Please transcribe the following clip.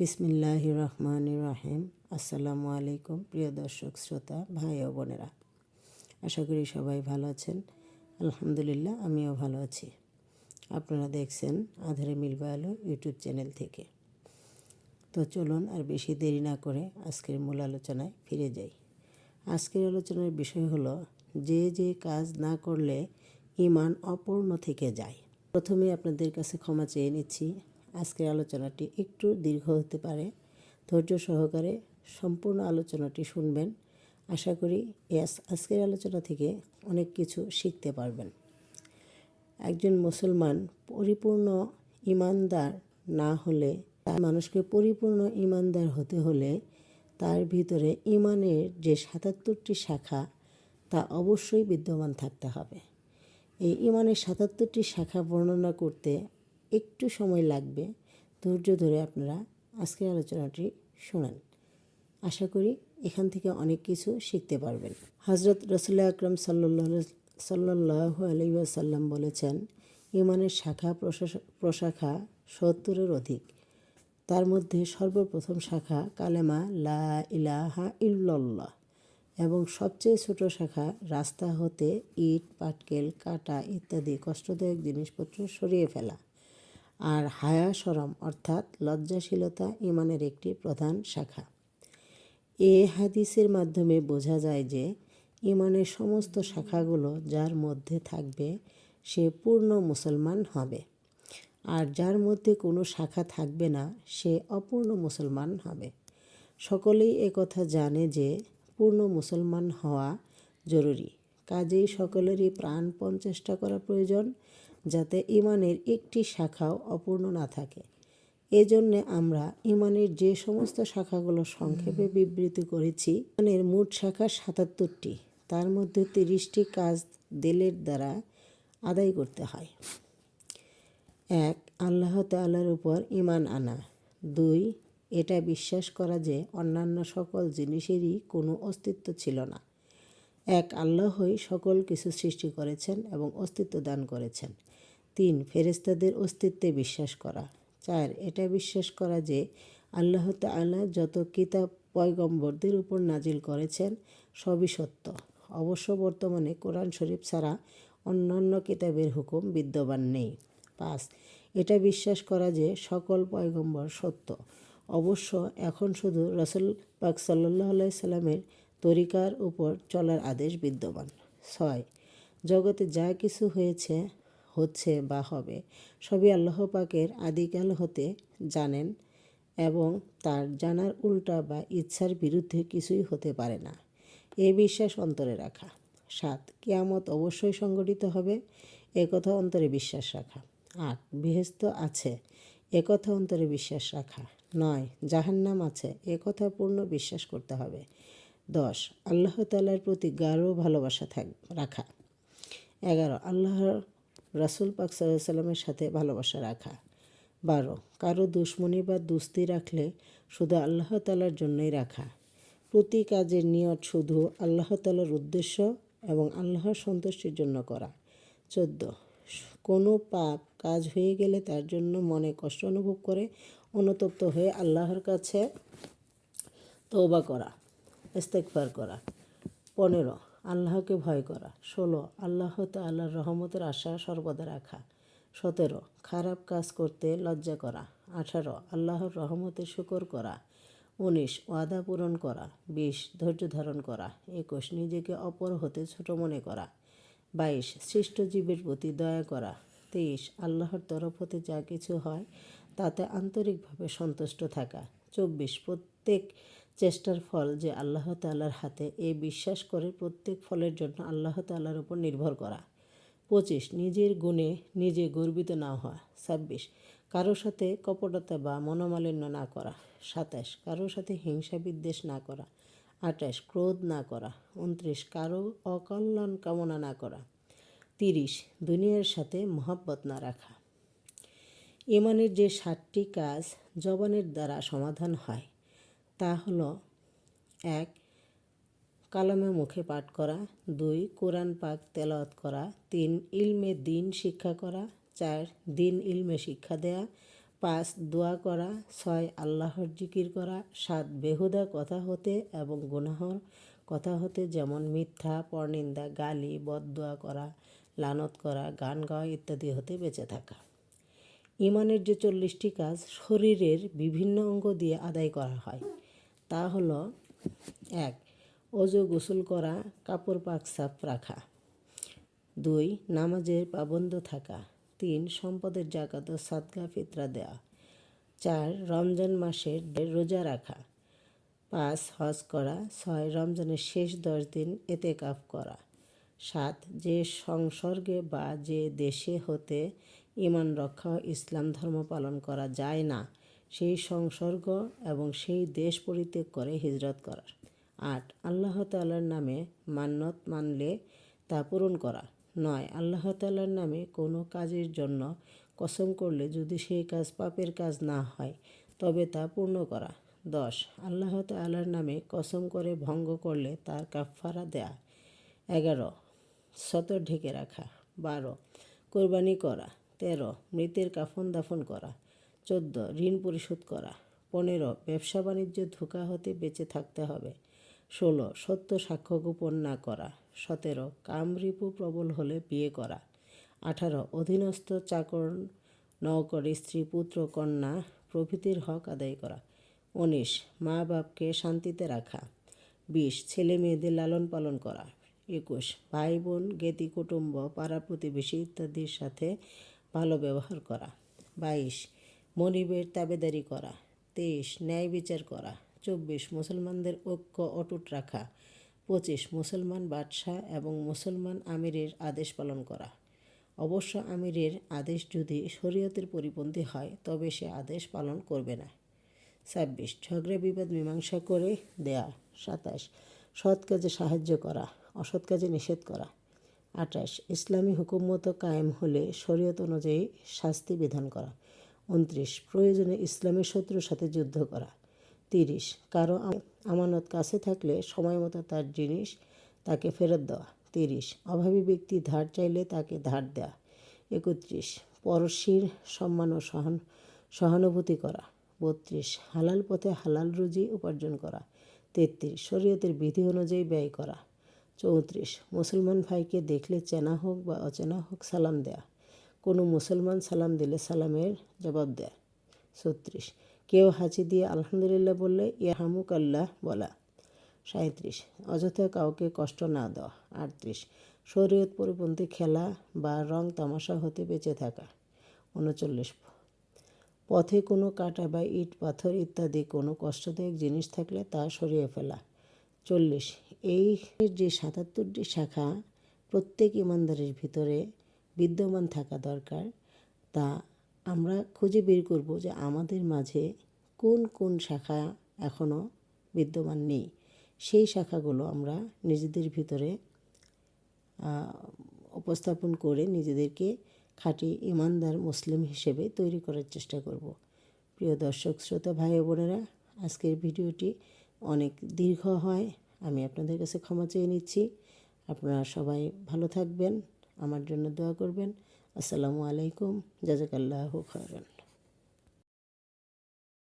বিসমিল্লাহ রহমান রাহিম। আসসালামু আলাইকুম, প্রিয় দর্শক, শ্রোতা, ভাই ও বোনেরা। আশা করি সবাই ভালো আছেন। আলহামদুলিল্লাহ, আমিও ভালো আছি। আপনারা দেখছেন আধারে মিলবা আলো ইউটিউব চ্যানেল থেকে। তো চলুন আর বেশি দেরি না করে আজকের মূল আলোচনায় ফিরে যাই। আজকের আলোচনার বিষয় হলো, যে যে কাজ না করলে ইমান অপূর্ণ থেকে যায়। প্রথমে আপনাদের কাছে ক্ষমা চেয়ে নিচ্ছি। আজকের আলোচনাটি একটু দীর্ঘ হতে পারে। ধৈর্য সহকারে সম্পূর্ণ আলোচনাটি শুনবেন। আশা করি আজকের আলোচনা থেকে অনেক কিছু শিখতে পারবেন। একজন মুসলমান পরিপূর্ণ ইমানদার না হলে, তার মানুষকে পরিপূর্ণ ইমানদার হতে হলে তার ভিতরে ইমানের যে সাতাত্তরটি শাখা, তা অবশ্যই বিদ্যমান থাকতে হবে। এই ইমানের সাতাত্তরটি শাখা বর্ণনা করতে একটু সময় লাগবে, ধৈর্য ধরে আপনারা আজকের আলোচনাটি শোনান। আশা করি এখান থেকে অনেক কিছু শিখতে পারবেন। হজরত রসুল্লাহ আকরম সাল্লাহ সাল্লাহ আলহিসাল্লাম বলেছেন ইমানের শাখা প্রশাখা সত্তরের অধিক। তার মধ্যে সর্বপ্রথম শাখা কালেমা লা ইলাহা ইল্লাল্লাহ এবং সবচেয়ে ছোট শাখা রাস্তা হতে ইট, পাটকেল, কাটা ইত্যাদি কষ্টদায়ক জিনিসপত্র সরিয়ে ফেলা। আর হায়া সরম অর্থাৎ লজ্জাশীলতা ইমানের একটি প্রধান শাখা। এ হাদিসের মাধ্যমে বোঝা যায় যে ইমানের সমস্ত শাখাগুলো যার মধ্যে থাকবে সে পূর্ণ মুসলমান হবে। আর যার মধ্যে কোনো শাখা থাকবে না, সে অপূর্ণ মুসলমান হবে। সকলেই কথা জানে যে পূর্ণ মুসলমান হওয়া জরুরি। কাজেই সকলেরই প্রাণপণ চেষ্টা করা প্রয়োজন। যাতে ইমানের একটি শাখাও অপূর্ণ না থাকে। এজন্যে আমরা ইমানের যে সমস্ত শাখাগুলো সংক্ষেপে বিবৃতি করেছি, ইমানের মোট শাখা সাতাত্তরটি। তার মধ্যে তিরিশটি কাজ দেলের দ্বারা আদায় করতে হয়। এক, আল্লাহ তাল্লার উপর ইমান আনা। দুই, এটা বিশ্বাস করা যে অন্যান্য সকল জিনিসেরই কোনো অস্তিত্ব ছিল না। এক আল্লাহই সকল কিছু সৃষ্টি করেছেন এবং অস্তিত্ব দান করেছেন। তিন ফেরেস্তাদের অস্তিত্বে বিশ্বাস করা। চার, এটা বিশ্বাস করা যে আল্লাহ তাল্লাহ যত কিতাব পয়গম্বরদের উপর নাজিল করেছেন, সবই সত্য। অবশ্য বর্তমানে কোরআন শরীফ ছাড়া অন্যান্য কিতাবের হুকুম বিদ্যমান নেই। পাঁচ, এটা বিশ্বাস করা যে সকল পয়গম্বর সত্য। অবশ্য এখন শুধু রসুল পাক সাল্লাহ সাল্লামের তরিকার উপর চলার আদেশ বিদ্যমান। ছয়, জগতে যা কিছু হয়েছে, হচ্ছে বা হবে, সবই আল্লাহ পাকের আদিকাল হতে জানেন এবং তার জানার উল্টা বা ইচ্ছার বিরুদ্ধে কিছুই হতে পারে না। এ বিশ্বাস অন্তরে রাখা। সাত, কেয়ামত অবশ্যই সংগঠিত হবে একথা অন্তরে বিশ্বাস রাখা। আট বিহেস্ত আছে একথা অন্তরে বিশ্বাস রাখা। নয়, জাহান্নাম আছে একথা পূর্ণ বিশ্বাস করতে হবে। দশ, আল্লাহ তালার প্রতি গাঢ় ভালোবাসা থাক, রাখা। এগারো, আল্লাহর রাসুল পাক সাল্লামের সাথে ভালোবাসা রাখা। বারো, কারও দুশ্মনী বা দুস্তি রাখলে শুধু আল্লাহ তালার জন্যই রাখা। প্রতি কাজের নিয়ত শুধু আল্লাহ তালার উদ্দেশ্য এবং আল্লাহর সন্তুষ্টির জন্য করা। চোদ্দ, কোনো পাপ কাজ হয়ে গেলে তার জন্য মনে কষ্ট অনুভব করে অনুতপ্ত হয়ে আল্লাহর কাছে তৌবা করা। ইস্তেকফার করা। পনেরো, আল্লাহকে ভয় করা। ষোলো, আল্লাহ আল্লাহর রহমতের আশা সর্বদা রাখা। সতেরো, খারাপ কাজ করতে লজ্জা করা। আঠারো, আল্লাহর রহমতের শুকর করা। উনিশ, ওয়াদা পূরণ করা। বিশ, ধৈর্য ধারণ করা। একুশ, নিজেকে অপর হতে ছোট মনে করা। বাইশ, সৃষ্ট জীবের প্রতি দয়া করা। তেইশ, আল্লাহর তরফ হতে যা কিছু হয় তাতে আন্তরিকভাবে সন্তুষ্ট থাকা। চব্বিশ, প্রত্যেক চেষ্টার ফল যে আল্লাহ তাল্লার হাতে এ বিশ্বাস করে প্রত্যেক ফলের জন্য আল্লাহ তাল্লার উপর নির্ভর করা। পঁচিশ, নিজের গুণে নিজে গর্বিত না হওয়া। ছাব্বিশ কারোর সাথে কপটতা বা মনোমালিন্য না করা। সাতাশ কারোর সাথে হিংসা বিদ্বেষ না করা। আঠাশ, ক্রোধ না করা। উনত্রিশ, কারও অকল্যাণ কামনা না করা। তিরিশ, দুনিয়ার সাথে মহাব্বত না রাখা। ইমানের যে ষাটটি কাজ জবানের দ্বারা সমাধান হয়। তা হলো এক, কালামে মুখে পাঠ করা। দুই, কোরআন পাক তেলাওয়াত করা। তিন, ইলমে দিন শিক্ষা করা। চার, দিন ইলমে শিক্ষা দেয়া। পাঁচ, দোয়া করা। ছয়, আল্লাহর জিকির করা। সাত, বেহুদা কথা হতে এবং গুনাহর কথা হতে যেমন মিথ্যা, পরনিন্দা, গালি, বদদোয়া করা, লানত করা, গান গাওয়া ইত্যাদি হতে বেঁচে থাকা। ইমানের যে চল্লিশটি কাজ, শরীরের বিভিন্ন অঙ্গ দিয়ে আদায় করা হয়। তা হলো, এক, অজু গোসল করা, কাপড় পাক সাফ রাখা। দুই, নামাজের পাবন্ধ থাকা। তিন, সম্পদের জাকাত ও সাদগা ফিতরা দেওয়া চার, রমজান মাসের রোজা রাখা। পাঁচ, হজ করা। ছয়, রমজানের শেষ দশ দিন এতে কাফ করা। সাত, যে সংসর্গে বা যে দেশে হতে ইমান রক্ষা ইসলাম ধর্ম পালন করা যায় না সেই সংসর্গ এবং সেই দেশ পরিত্যাগ করে হিজরত করার। আট, আল্লাহ তাল্লার নামে মান্যত মানলে তা পূরণ করা। নয়, আল্লাহ তাল্লার নামে কোনো কাজের জন্য কসম করলে যদি সেই কাজ পাপের কাজ না হয়, তবে তা পূর্ণ করা। দশ, আল্লাহ তাল্লার নামে কসম করে ভঙ্গ করলে তার কাফফারা দেয়া। এগারো, সতর ঢেকে রাখা। বারো, কোরবানি করা। তেরো, মৃতের কাফন দাফন করা। চোদ্দ, ঋণ পরিশোধ করা। পনেরো, ব্যবসা বাণিজ্য ধোকা হতে বেঁচে থাকতে হবে। ষোলো, সত্য সাক্ষ্য গোপন না করা। সতেরো কামরিপু প্রবল হলে বিয়ে করা। আঠারো, অধীনস্থ চাকর নৌকর স্ত্রী, পুত্র, কন্যা, প্রভৃতির হক আদায় করা। উনিশ, মা বাপকে শান্তিতে রাখা। বিশ, ছেলে মেয়েদের লালন পালন করা। একুশ, ভাই বোন জ্ঞাতি কুটুম্ব, পাড়া প্রতিবেশী ইত্যাদির সাথে ভালো ব্যবহার করা। বাইশ মনিবের তাবেদারি করা, তেইশ, ন্যায় বিচার করা, চব্বিশ, মুসলমানদের ঐক্য অটুট রাখা, পঁচিশ, মুসলমান বাদশাহ এবং মুসলমান আমিরের আদেশ পালন করা। অবশ্য আমিরের আদেশ যদি শরীয়তের পরিপন্থী হয়, তবে সে আদেশ পালন করবে না। ছাব্বিশ, ঝগড়া, বিবাদ, মীমাংসা করে দেয়া। সাতাশ, সৎ কাজে সাহায্য করা, অসৎ কাজে নিষেধ করা। আঠাশ, ইসলামী হুকুমত কায়েম হলে শরীয়ত অনুযায়ী শাস্তি বিধান করা। উনত্রিশ। প্রয়োজনে ইসলামের শত্রুর সাথে যুদ্ধ করা। তিরিশ। কারও আমানত কাছে থাকলে সময় মতো তার জিনিস তাকে ফেরত দেওয়া। তিরিশ। অভাবী ব্যক্তি ধার চাইলে তাকে ধার দেওয়া একত্রিশ। পরশির সম্মান ও সহান সহানুভূতি করা। বত্রিশ। হালাল পথে হালাল রুজি উপার্জন করা। তেত্রিশ। শরীয়তের বিধি অনুযায়ী ব্যয় করা। চৌত্রিশ। মুসলমান ভাইকে দেখলে চেনা হোক বা অচেনা হোক সালাম দেয়া। কোনো মুসলমান সালাম দিলে সালামের জবাব দেয়। ছত্রিশ। কেউ হাঁচি দিয়ে আলহামদুলিল্লাহ বললে ইয়াহামুক আল্লাহ বলা। সাঁত্রিশ অযথা কাউকে কষ্ট না দেওয়া। আটত্রিশ। শরীয়ত পরিপন্থী খেলা বা রং তামাশা হতে বেঁচে থাকা। উনচল্লিশ। পথে কোনো কাটা বা ইট, পাথর ইত্যাদি কোনো কষ্টদায়ক জিনিস থাকলে তা সরিয়ে ফেলা। চল্লিশ। এই যে সাতাত্তরটি শাখা প্রত্যেক ইমানদারের ভিতরে বিদ্যমান থাকা দরকার। তা আমরা খুঁজে বের করব যে আমাদের মাঝে কোন কোন শাখা এখনও বিদ্যমান নেই। সেই শাখাগুলো আমরা নিজেদের ভিতরে উপস্থাপন করে নিজেদেরকে খাঁটি ইমানদার মুসলিম হিসেবে তৈরি করার চেষ্টা করব। প্রিয় দর্শক, শ্রোতা, ভাই বোনেরা, আজকের ভিডিওটি অনেক দীর্ঘ হয়। আমি আপনাদের কাছে ক্ষমা চেয়ে নিচ্ছি। আপনারা সবাই ভালো থাকবেন। আমার জন্য দোয়া করবেন। আসসালামু আলাইকুম। জাজাকাল্লাহ খায়রান।